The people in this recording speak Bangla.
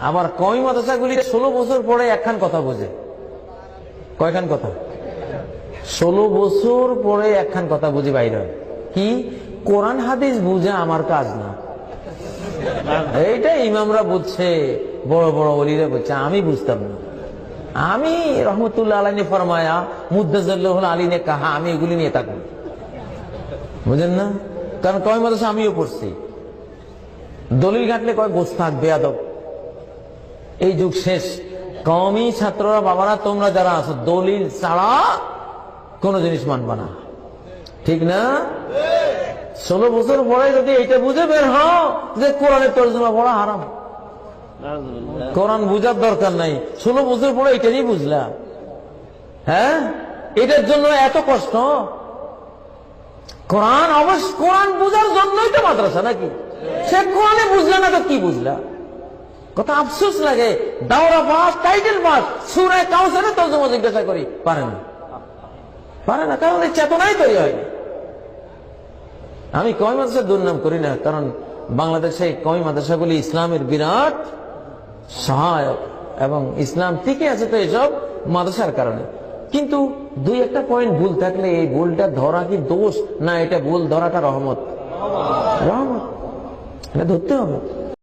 আবার কমি মাদ্রাসাগুলি ষোলো বছর পরে একখান কথা বোঝে। কয়খান কথা? ষোলো বছর পরে একখান কথা বুঝি বাইর কি? কোরআন হাদিস বুঝা আমার কাজ না। এইটা ইমামরা বুঝছে, বড় বড় অলিরা বুঝছে, আমি বুঝতাম না। আমি রহমতুল্লাহ আলাইনে ফরমায়া মুদাজ্জাল্লাহ আলীনে কাহা, আমি এগুলি নিয়ে থাকব। বুঝেন না? কারণ কয় মাদ্রাসা আমিও পড়ছি। দলিল ঘাটলে কয় গোস্তাক বেয়াদব। এই যুগ শেষ। কমই ছাত্ররা, বাবারা, তোমরা যারা আছো, দলিল ছাড়া কোন জিনিস মানবা না। ঠিক না? ষোলো বছর পরে যদি এটা বুঝে বের হও যে কোরআনের তর্জমা পড়া হারাম। কোরআন বুঝার দরকার নাই। ষোলো বছর পরে এটা নিয়ে বুঝলা। হ্যাঁ? এটার জন্য এত কষ্ট? কোরআন অবশ্য কোরআন বুঝার জন্যই তো মাদ্রাসা নাকি? সে কোরআনে বুঝলা না তো কি বুঝলা? কত আফসোস লাগে। দাওরা টাইটেল তর্জমা জিজ্ঞাসা করি, পারে না। পারে না, কারণ এই চেতনাই তৈরি হয়নি আমি কমি মাদ্রাসার দুর্নাম করি না, কারণ বাংলাদেশে কমি মাদ্রাসাগুলি ইসলামের বিরাট সহায়ক, এবং ইসলাম টিকে আছে তো এসব মাদ্রাসার কারণে। কিন্তু দুই একটা পয়েন্ট ভুল থাকলে এই ভুলটা ধরা কি দোষ? না, এটা ভুল, ধরাটা রহমত। রহমত। এটা ধরতে হবে।